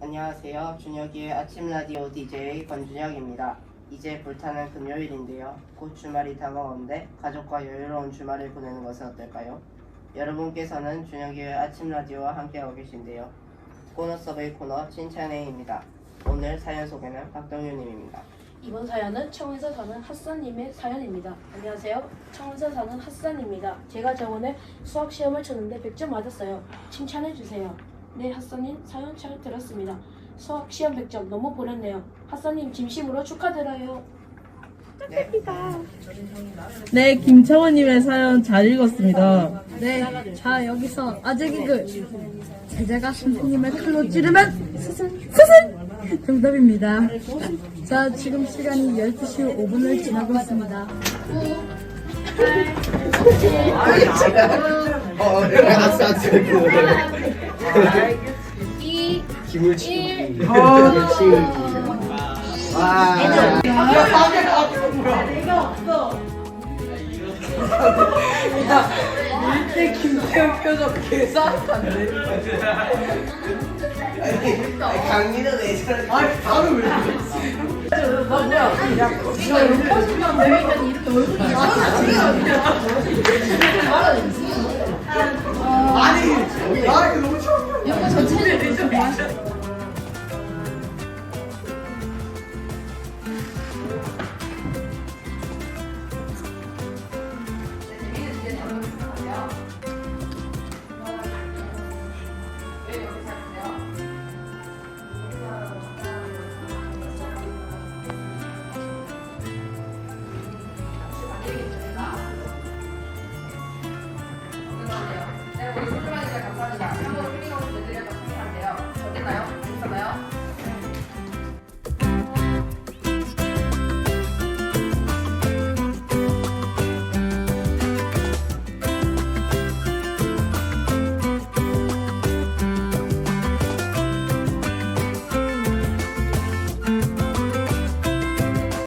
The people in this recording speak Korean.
안녕하세요. 준혁이의 아침 라디오 DJ 권준혁입니다. 이제 불타는 금요일인데요. 곧 주말이 다가오는데 가족과 여유로운 주말을 보내는 것은 어떨까요? 여러분께서는 준혁이의 아침 라디오와 함께하고 계신데요. 코너 서브의 코너 칭찬회입니다. 오늘 사연 소개는 박동윤님입니다. 이번 사연은 청에서 사는 핫산님의 사연입니다. 안녕하세요. 청에서 사는 핫산입니다. 제가 저번에 수학 시험을 쳤는데 100점 맞았어요. 칭찬해 주세요. 네, 핫산님 사연 잘 들었습니다. 수학 시험 100점 너무 보냈네요. 핫산님 진심으로 축하드려요. 네, 네, 김창원님의 사연 잘 읽었습니다. 네, 자 여기서 아재 개그 제자가 선생님을 칼로 찌르면 스승 스승 정답입니다. 자 지금 시간이 12시 5분을 지나고 있습니다. 어, 알았어. 이 기물 치기. 그렇지. 와. 강민은 왜 저래? 아 아니 다음에 왜 아니 나 이거 너무 처음 봐. 네, 여기 잠깐.